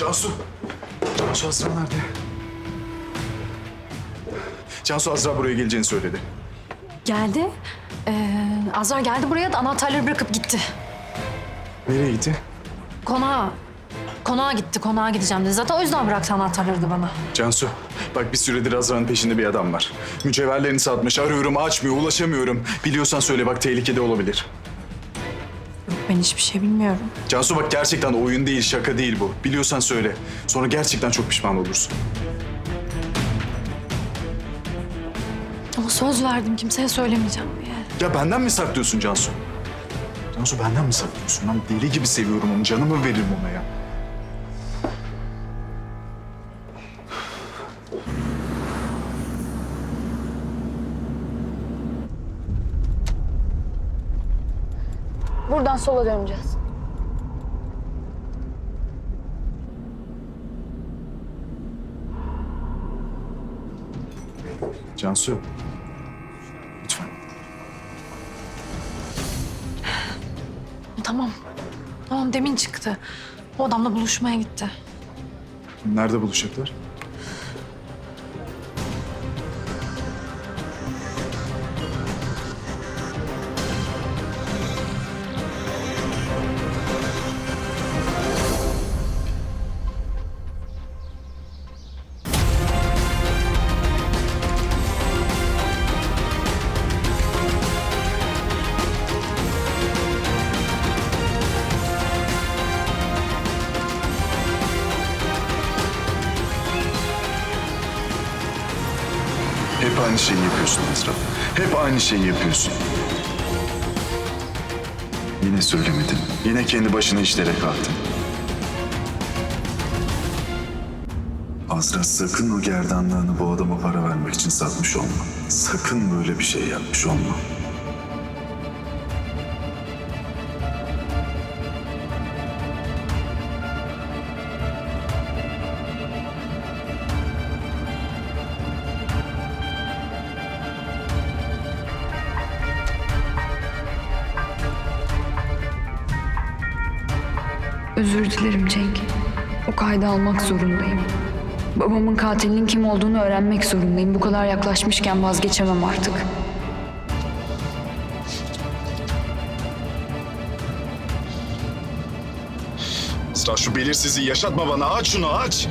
Cansu. Cansu Azra nerede? Cansu Azra buraya geleceğini söyledi. Geldi. Ee, Azra geldi buraya da anahtarları bırakıp gitti. Nereye gitti? Konağa. Konağa gitti, konağa gideceğim dedi. Zaten o yüzden bıraktı anahtarları da bana. Cansu, bak bir süredir Azra'nın peşinde bir adam var. Mücevherlerini satmış, arıyorum, açmıyor, ulaşamıyorum. Biliyorsan söyle bak tehlikede olabilir. Ben hiçbir şey bilmiyorum. Cansu bak gerçekten oyun değil, şaka değil bu. Biliyorsan söyle. Sonra gerçekten çok pişman olursun. Ama söz verdim kimseye söylemeyeceğim diye. Ya benden mi saklıyorsun Cansu? Cansu benden mi saklıyorsun? Ben deli gibi seviyorum onu, canımı veririm ona ya. Buradan sola döneceğiz. Cansu. Lütfen. Tamam. Tamam demin çıktı. O adamla buluşmaya gitti. Nerede buluşacaklar? Aynı şeyi yapıyorsun Azra. Hep aynı şeyi yapıyorsun. Yine söylemedin. Yine kendi başına işlere kalktın. Azra sakın o gerdanlığını bu adama para vermek için satmış olma. Sakın böyle bir şey yapmış olma. Özür dilerim Cenk. O kaydı almak zorundayım. Babamın katilinin kim olduğunu öğrenmek zorundayım. Bu kadar yaklaşmışken vazgeçemem artık. Azra şu belirsizliği yaşatma bana. Aç şunu aç.